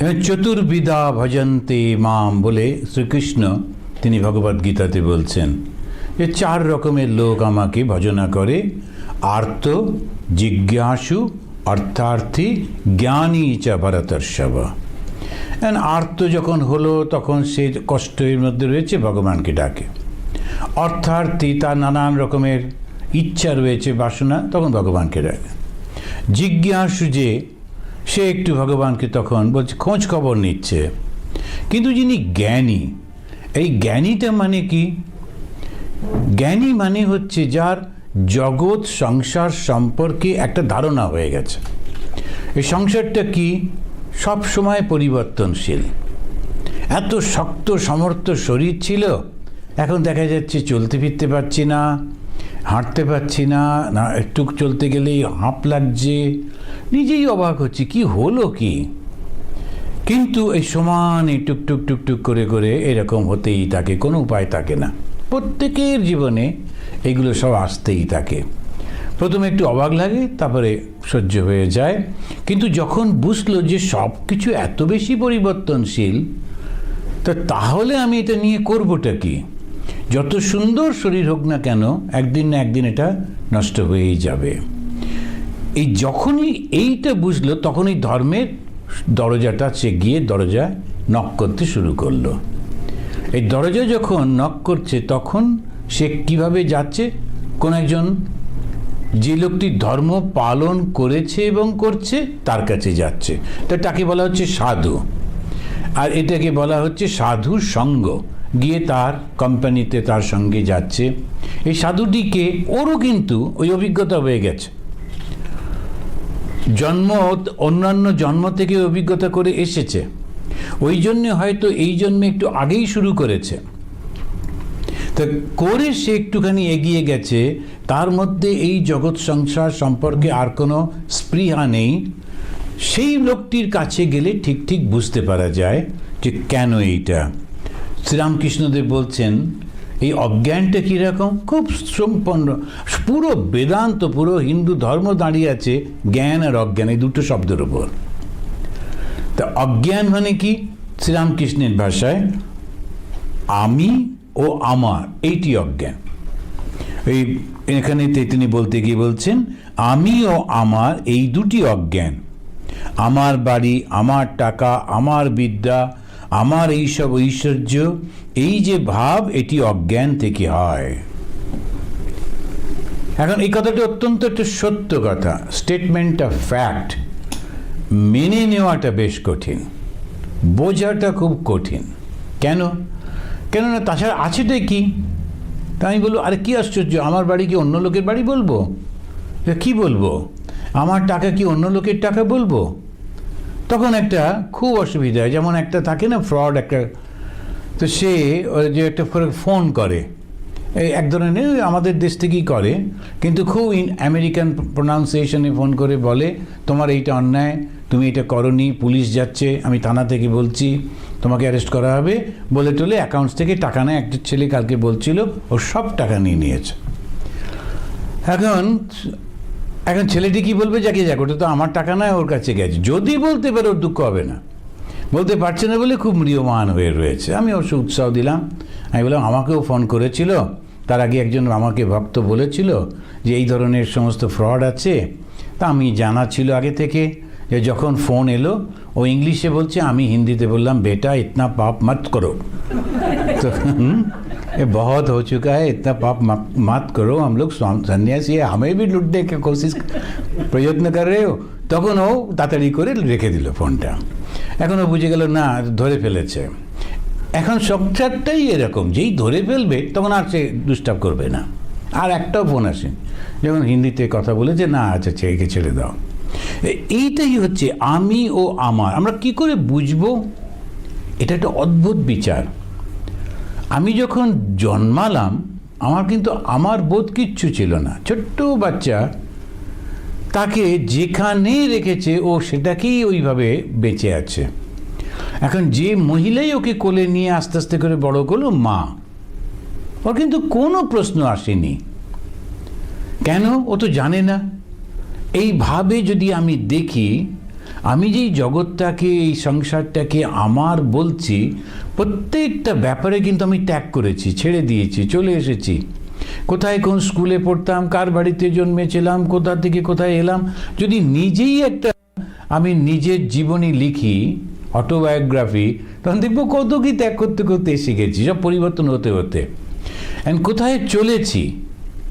চতুর্বিদা ভজন্তে মাম বলে শ্রীকৃষ্ণ তিনি ভগবদ্গীতাতে বলছেন যে চার রকমের লোক আমাকে ভজনা করে। আর্ত, জিজ্ঞাসু, অর্থার্থী, জ্ঞানী চ ভরতর্ষভ। And আর্ত যখন হলো, তখন সে কষ্টের মধ্যে রয়েছে, ভগবানকে ডাকে। অর্থার্থী, তার নানান রকমের ইচ্ছা রয়েছে, বাসনা, তখন ভগবানকে ডাকে। জিজ্ঞাসু যে সে একটু ভগবানকে তখন বলছে, খোঁজ খবর নিচ্ছে। কিন্তু যিনি জ্ঞানী, এই জ্ঞানীটা মানে কি? জ্ঞানী মানে হচ্ছে যার জগৎ সংসার সম্পর্কে একটা ধারণা হয়ে গেছে। এই সংসারটা কি? সব সময় পরিবর্তনশীল। এত শক্ত, সমর্থ শরীর ছিল, এখন দেখা যাচ্ছে চলতে ফিরতে পারছি না, হাঁটতে পারছি না না, একটু চলতে গেলেই হাঁপ লাগছে নিজেই অবাক হচ্ছি, কি হলো কি? কিন্তু এই সমানে টুকটুক টুকটুক করে করে এরকম হতেই থাকে, কোনো উপায় থাকে না। প্রত্যেকের জীবনে এগুলো সব আসতেই থাকে। প্রথমে একটু অবাক লাগে, তারপরে সহ্য হয়ে যায়। কিন্তু যখন বুঝলো যে সব কিছু এত বেশি পরিবর্তনশীল, তা তাহলে আমি এটা নিয়ে করবোটা কি? যত সুন্দর শরীর হোক না কেন, একদিন না একদিন এটা নষ্ট হয়েই যাবে। এই যখনই এইটা বুঝলো, তখনই ধর্মের দরজাটা সে গিয়ে দরজা নক করতে শুরু করল। এই দরজা যখন নক করছে, তখন সে কীভাবে যাচ্ছে? কোন একজন, যে লোকটি ধর্ম পালন করেছে এবং করছে, তার কাছে যাচ্ছে। তো তাকে বলা হচ্ছে সাধু। আর এটাকে বলা হচ্ছে সাধু সঙ্গ। গিয়ে তার কোম্পানিতে তার সঙ্গে যাচ্ছে। এই সাধুটিকে ওরও কিন্তু ওই অভিজ্ঞতা হয়ে গেছে। জন্ম অন্যান্য জন্ম থেকে অভিজ্ঞতা করে এসেছে। ওই জন্যে হয়তো এই জন্মে একটু আগেই শুরু করেছে। তা করে সে একটুখানি এগিয়ে গেছে, তার মধ্যে এই জগৎ সংসার সম্পর্কে আর কোনো স্পৃহা নেই। সেই লোকটির কাছে গেলে ঠিক ঠিক বুঝতে পারা যায় যে কেন এইটা। শ্রীরামকৃষ্ণদেব বলছেন এই অজ্ঞানটা কীরকম? খুব সম্পন্ন। পুরো বেদান্ত, পুরো হিন্দু ধর্ম দাঁড়িয়ে আছে জ্ঞান আর অজ্ঞান, এই দুটো শব্দের উপর। তা অজ্ঞান মানে কি? শ্রীরামকৃষ্ণের ভাষায়, আমি ও আমার, এইটি অজ্ঞান। এই এখানে তিনি বলতে গিয়ে বলছেন, আমি ও আমার, এই দুটি অজ্ঞান। আমার বাড়ি, আমার টাকা, আমার বিদ্যা আমার এইসব ঐশ্বর্য, এই যে ভাব, এটি অজ্ঞান থেকে হয়। এখন এই কথাটা অত্যন্ত একটা সত্য কথা স্টেটমেন্ট অফ ফ্যাক্ট মেনে নেওয়াটা বেশ কঠিন, বোঝাটা খুব কঠিন। কেন? কেননা তাছাড়া আছেটাই কি? তা আমি বলব, আরে কী আশ্চর্য, আমার বাড়ি কি অন্য লোকের বাড়ি বলব? কি বলব? আমার টাকা কি অন্য লোকের টাকা বলব? তখন একটা খুব অসুবিধা হয়। যেমন একটা থাকে না ফ্রড একটা, তো সে যে একটা ফোন করে। এক ধরনের আমাদের দেশ থেকেই করে, কিন্তু খুব ইন আমেরিকান প্রোনাউন্সিয়েশনে ফোন করে বলে, তোমার এইটা অন্যায়, তুমি এটা করনি, পুলিশ যাচ্ছে, আমি থানা থেকে বলছি, তোমাকে অ্যারেস্ট করা হবে। বলে টলে অ্যাকাউন্টস থেকে টাকা নেয়, একটা ছেলে কালকে বলছিল, ও সব টাকা নিয়ে নিয়েছে। এখন এখন ছেলেটি কি বলবে? যাকে যাক, ওটা তো আমার টাকা নয়, ওর কাছে গেছে। যদি বলতে পারে, ওর দুঃখ হবে না। বলতে পারছে না বলে খুব মৃয়মান হয়ে রয়েছে। আমি অবশ্য উৎসাহ দিলাম। আমি বললাম, আমাকেও ফোন করেছিল। তার আগে একজন আমাকে ভক্ত বলেছিল যে, এই ধরনের সমস্ত ফ্রড আছে। তা আমি জানা ছিল আগে থেকে যে, যখন ফোন এলো, ও ইংলিশে বলছে, আমি হিন্দিতে বললাম, বেটা, ইতনা পাপ মত করো। তো ये बहुत हो चुका है इतना पाप मत करो हम लोग सन्यासी है हमें भी लुटने की कोशिश প্রযত্ন कर रहे हो তখন ও তাড়াতাড়ি করে রেখে দিল ফোনটা এখন ও বুঝে গেল না ধরে ফেলেছে এখন সংসারটাই এরকম যেই ধরে ফেলবে তখন আর সে ডিস্টার্ব করবে না আর একটাও ফোন আসে যখন হিন্দিতে কথা বলেছে না আচ্ছা ছেড়ে ছেড়ে দাও এইটাই হচ্ছে আমি ও আমার আমরা কি করে বুঝবো এটা একটা অদ্ভুত বিচার আমি যখন জন্মালাম, আমার কিন্তু আমার বোধ কিচ্ছু ছিল না। ছোট্ট বাচ্চা, তাকে যেখানে রেখেছে, ও সেটাকেই ওইভাবে বেঁচে আছে। এখন যে মহিলাই ওকে কোলে নিয়ে আস্তে আস্তে করে বড় করল, মা। ওর কিন্তু কোনো প্রশ্ন আসেনি। কেন? ও তো জানে না। এইভাবে যদি আমি দেখি আমি যেই জগৎটাকে, এই সংসারটাকে আমার বলছি, প্রত্যেকটা ব্যাপারে কিন্তু আমি ত্যাগ করেছি, ছেড়ে দিয়েছি, চলে এসেছি। কোথায় কোন স্কুলে পড়তাম, কার বাড়িতে জন্মেছিলাম, কোথা থেকে কোথায় এলাম, যদি নিজেই একটা আমি নিজের জীবনী লিখি অটোবায়োগ্রাফি তখন দেখব কত কি ত্যাগ করতে করতে গেছি সব পরিবর্তন হতে হতে। অ্যান্ড কোথায় চলেছি,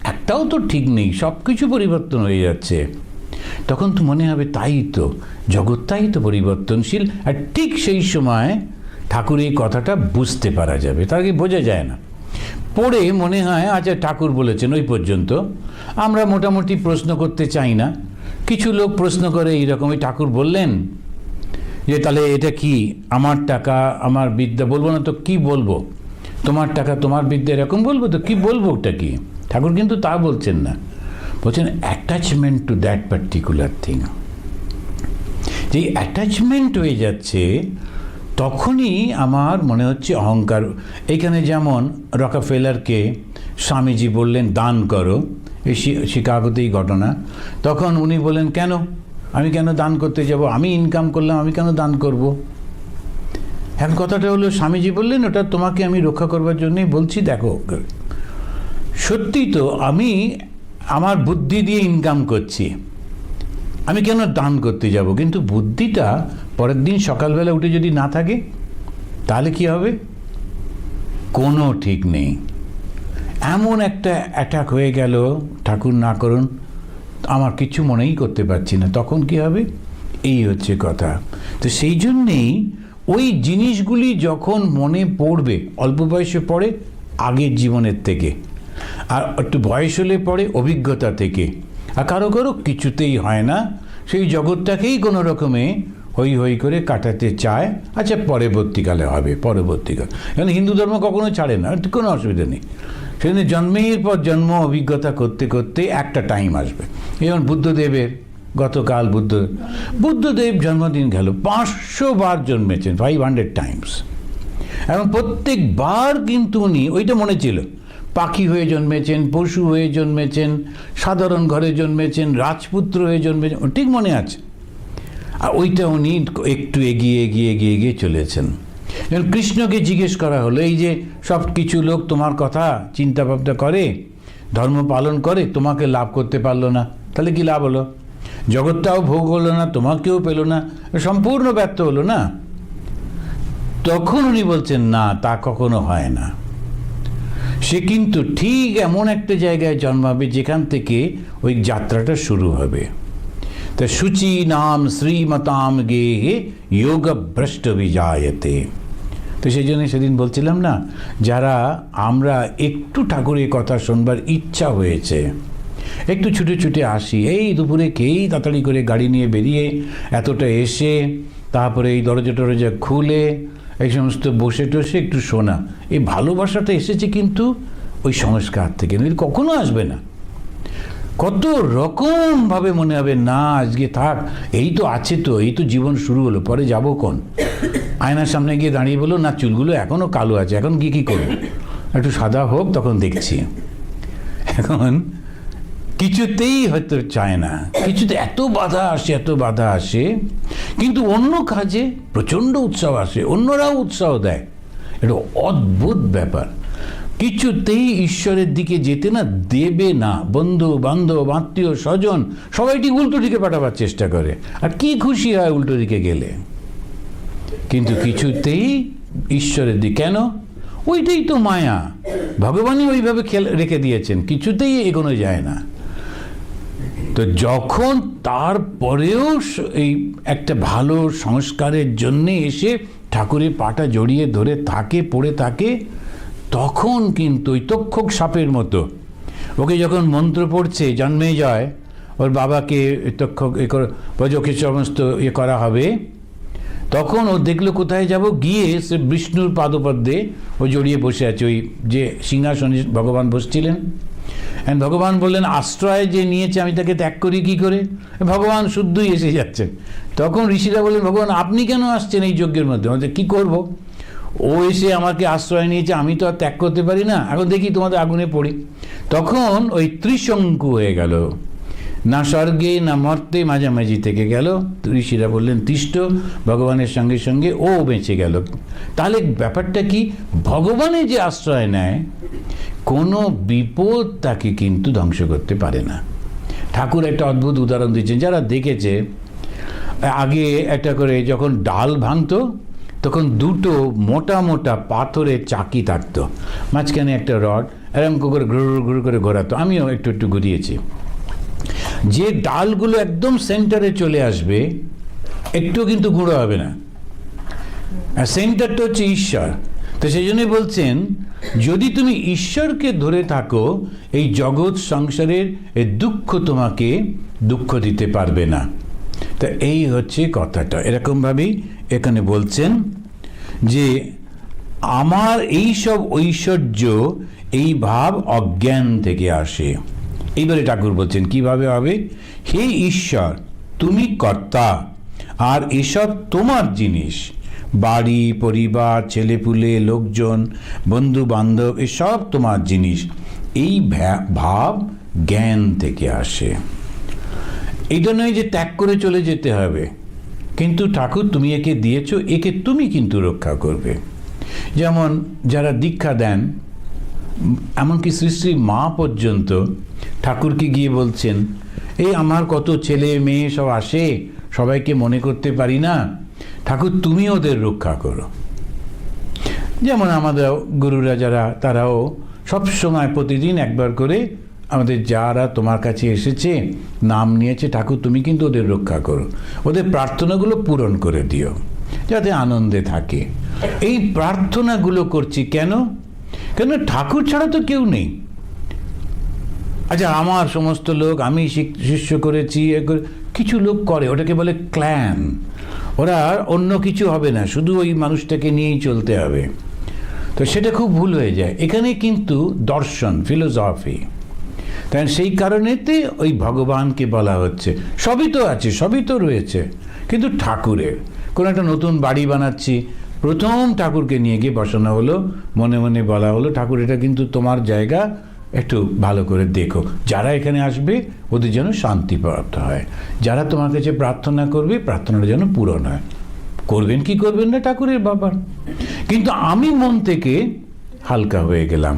একটাও তো ঠিক নেই সব কিছু পরিবর্তন হয়ে যাচ্ছে। তখন তো মনে হবে তাই তো জগৎটাই তো পরিবর্তনশীল, আর ঠিক সেই সময় ঠাকুর এই কথাটা বুঝতে পারা যাবে, তার আগে বোঝা যায় না। পড়ে মনে হয় আচ্ছা ঠাকুর বলেছেন ওই পর্যন্ত, আমরা মোটামুটি প্রশ্ন করতে চাই না। কিছু লোক প্রশ্ন করে এইরকম ওই ঠাকুর বললেন যে তাহলে এটা কি, আমার টাকা, আমার বিদ্যা, বলব না তো কি বলব? তোমার টাকা, তোমার বিদ্যা এরকম বলব তো কি বলব ওটা কি? ঠাকুর কিন্তু তা বলছেন না। বলছেন attachment to that particular thing যে অ্যাটাচমেন্ট হয়ে যাচ্ছে, তখনই আমার মনে হচ্ছে অহংকার। এখানে যেমন রকাফেলারকে স্বামীজি বললেন, দান করো। এই শিকাগোতেই ঘটনা। তখন উনি বললেন, কেন? আমি কেন দান করতে যাব? আমি ইনকাম করলাম, আমি কেন দান করব? এখন কথাটা হলো, স্বামীজি বললেন, ওটা তোমাকে আমি রক্ষা করবার জন্যই বলছি, দেখো। সত্যি তো আমি আমার বুদ্ধি দিয়ে ইনকাম করছি। আমি কেন দান করতে যাব? কিন্তু বুদ্ধিটা পরের দিন সকালবেলা উঠে যদি না থাকে, তাহলে কি হবে? কোনো ঠিক নেই। এমন একটা অ্যাটাক হয়ে গেল, ঠাকুর না করুন, আমার কিছু মনেই করতে পারছি না। তখন কি হবে? এই হচ্ছে কথা। তো সেই জন্যেই ওই জিনিসগুলি যখন মনে পড়বে, অল্প বয়সে পড়ে, আগের জীবনের থেকে আর একটু বয়স হলে পড়ে অভিজ্ঞতা থেকে। আর কারও কারও কিছুতেই হয় না। সেই জগৎটাকেই কোনো রকমে হই হই করে কাটাতে চায়। আচ্ছা পরবর্তীকালে হবে, পরবর্তীকাল। কারণ হিন্দু ধর্ম কখনো ছাড়ে না কোনো অসুবিধা নেই। সেখানে জন্মের পর জন্ম, অভিজ্ঞতা করতে করতে একটা টাইম আসবে। যেমন বুদ্ধদেবের, গতকাল বুদ্ধ, বুদ্ধদেব জন্মদিন গেল, পাঁচশো বার জন্মেছেন ফাইভ হান্ড্রেড টাইমস এবং প্রত্যেকবার কিন্তু উনি, ওইটা মনে ছিল পাখি হয়ে জন্মেছেন, পশু হয়ে জন্মেছেন, সাধারণ ঘরে জন্মেছেন, রাজপুত্র হয়ে জন্মেছেন, ঠিক মনে আছে? আর ওইটা উনি একটু এগিয়ে এগিয়ে এগিয়ে এগিয়ে চলেছেন। যেমন কৃষ্ণকে জিজ্ঞেস করা হলো, এই যে সব কিছু লোক তোমার কথা চিন্তা ভাবনা করে, ধর্ম পালন করে, তোমাকে লাভ করতে পারল না, তাহলে কি লাভ হলো? জগৎটাও ভোগ হলো না, তোমাকেও পেল না, সম্পূর্ণ ব্যর্থ হলো না? তখন উনি বলছেন, না, তা কখনো হয় না। সে কিন্তু ঠিক এমন একটা জায়গায় জন্মাবে যেখান থেকে ওই যাত্রাটা শুরু হবে। তা শুচি নাম শ্রীমতাম গে যোগ ভ্রষ্ট বিজায়তে তো সেই জন্য সেদিন বলছিলাম না, যারা আমরা একটু ঠাকুরের কথা শুনবার ইচ্ছা হয়েছে, একটু ছুটে ছুটে আসি, এই দুপুরে খেয়েই তাড়াতাড়ি করে গাড়ি নিয়ে বেরিয়ে এতটা এসে তারপরে এই দরজা টরজা খুলে, এই সমস্ত বসে টসে একটু শোনা। এই ভালোবাসাটা এসেছে কিন্তু ওই সংস্কার থেকে। কখনো আসবে না। কত রকমভাবে মনে হবে, না, আজকে থাক, এই তো আছে তো, এই তো জীবন শুরু হলো, পরে যাব কোন আয়নার সামনে গিয়ে দাঁড়িয়ে বলো না, চুলগুলো এখনও কালো আছে, এখন কি কী করব? একটু সাদা হোক, তখন দেখছি। এখন কিছুতেই হয়তো চায় না। কিছুতে এত বাধা আসে, এত বাধা আসে, কিন্তু অন্য কাজে প্রচণ্ড উৎসাহ আসে, অন্যরাও উৎসাহ দেয়। এটা অদ্ভুত ব্যাপার। কিছুতেই ঈশ্বরের দিকে যেতে না, দেবে না। বন্ধু, বান্ধব, আত্মীয়, স্বজন, সবাই ঠিক উল্টো দিকে পাঠাবার চেষ্টা করে। আর কি খুশি হয় উল্টো দিকে গেলে? কিন্তু কিছুতেই ঈশ্বরের দিকে, কেন? ওইটাই তো মায়া। ভগবানই ওইভাবে খেল, রেখে দিয়েছেন। কিছুতেই এগোনো যায় না। তো যখন তারপরেও এই একটা ভালো সংস্কারের জন্যে এসে ঠাকুরের পাটা জড়িয়ে ধরে থাকে, পড়ে থাকে, তখন কিন্তু ওই তক্ষক সাপের মতো, ওকে যখন মন্ত্র পড়ছে, জন্মে যায়, ওর বাবাকে তক্ষক এ প্রজকে সমস্ত ইয়ে করা হবে, তখন ও দেখল কোথায় যাব, গিয়ে সে বিষ্ণুর পাদপদ্মে ও জড়িয়ে বসে আছে, ওই যে সিংহাসনে ভগবান বসছিলেন। ভগবান বললেন, আশ্রয় যে নিয়েছে, আমি তাকে ত্যাগ করি, কি করে? ভগবান শুদ্ধই এসে যাচ্ছেন। তখন ঋষিরা বললেন, ভগবান, আপনি কেন আসছেন এই যজ্ঞের মধ্যে? আমাদের কী করব? ও এসে আমাকে আশ্রয় নিয়েছে, আমি তো আর ত্যাগ করতে পারি না। এখন দেখি, তোমাদের আগুনে পড়ি। তখন ওই ত্রিশঙ্কু হয়ে গেল। না স্বর্গে, না মর্তে মাঝামাঝি থেকে গেল। ঋষিরা বললেন, তিষ্ট, ভগবানের সঙ্গে সঙ্গে ও বেঁচে গেল। তাহলে ব্যাপারটা কি? ভগবানের যে আশ্রয় নেয় কোনো বিপদ তাকে কিন্তু ধ্বংস করতে পারে না। ঠাকুর একটা অদ্ভুত উদাহরণ দিচ্ছেন। যারা দেখেছে, আগে একটা করে যখন ডাল ভাঙতো, তখন দুটো মোটা মোটা পাথরের চাকি থাকতো মাঝখানে একটা রড এরম করে ঘুর ঘুর করে ঘোরাতো। আমিও একটু একটু ঘুরিয়েছি। যে ডালগুলো একদম সেন্টারে চলে আসবে, একটু কিন্তু গুঁড়ো হবে না। সেন্টারটা হচ্ছে ঈশ্বর। তো সেই জন্যই বলছেন, যদি তুমি ঈশ্বরকে ধরে থাকো, এই জগৎ সংসারের এই দুঃখ তোমাকে দুঃখ দিতে পারবে না। তা এই হচ্ছে কথাটা। এরকমভাবেই এখানে বলছেন যে, আমার এই সব ঐশ্বর্য, এই ভাব অজ্ঞান থেকে আসে। এইবারে ঠাকুর বলছেন, কীভাবে হবে? হে ঈশ্বর, তুমি কর্তা, আর এসব তোমার জিনিস। বাড়ি, পরিবার, ছেলেপুলে, লোকজন বন্ধু বান্ধব এসব তোমার জিনিস। এই ভাব জ্ঞান থেকে আসে। এটা নয় যে ত্যাগ করে চলে যেতে হবে। কিন্তু ঠাকুর, তুমি একে দিয়েছ, একে তুমি কিন্তু রক্ষা করবে। যেমন যারা দীক্ষা দেন, এমনকি শ্রী শ্রী মা পর্যন্ত ঠাকুরকে গিয়ে বলছেন, এই আমার কত ছেলে মেয়ে সব আসে, সবাইকে মনে করতে পারি না? ঠাকুর, তুমি ওদের রক্ষা করো। যেমন আমাদের গুরুরা যারা, তারাও সব সময় প্রতিদিন একবার করে আমাদের যারা তোমার কাছে এসেছে, নাম নিয়েছে, ঠাকুর, তুমি কিন্তু ওদের রক্ষা করো। ওদের প্রার্থনাগুলো পূরণ করে দিও, যাতে আনন্দে থাকে। এই প্রার্থনাগুলো করছি কেন? কেন ঠাকুর ছাড়া তো কেউ নেই। আচ্ছা আমার সমস্ত লোক, আমি শিষ্য করেছি কিছু লোক করে, ওটাকে বলে ক্ল্যান। ওরা আর অন্য কিছু হবে না, শুধু ওই মানুষটাকে নিয়েই চলতে হবে। তো সেটা খুব ভুল হয়ে যায়। এখানে কিন্তু দর্শন ফিলোসফি তাই সেই কারণেতে ওই ভগবানকে বলা হচ্ছে। সবই তো আছে, সবই তো রয়েছে। কিন্তু ঠাকুরের, কোনো একটা নতুন বাড়ি বানাচ্ছি। প্রথম ঠাকুরকে নিয়ে গিয়ে বসানো হলো, মনে মনে বলা হলো, ঠাকুর, এটা কিন্তু তোমার জায়গা একটু ভালো করে দেখো। যারা এখানে আসবে, ওদের যেন শান্তি প্রাপ্ত হয়। যারা তোমার কাছে প্রার্থনা করবে, প্রার্থনাটা যেন পূরণ হয়। করবেন কি করবেন না ঠাকুরের বাবার কিন্তু আমি মন থেকে হালকা হয়ে গেলাম।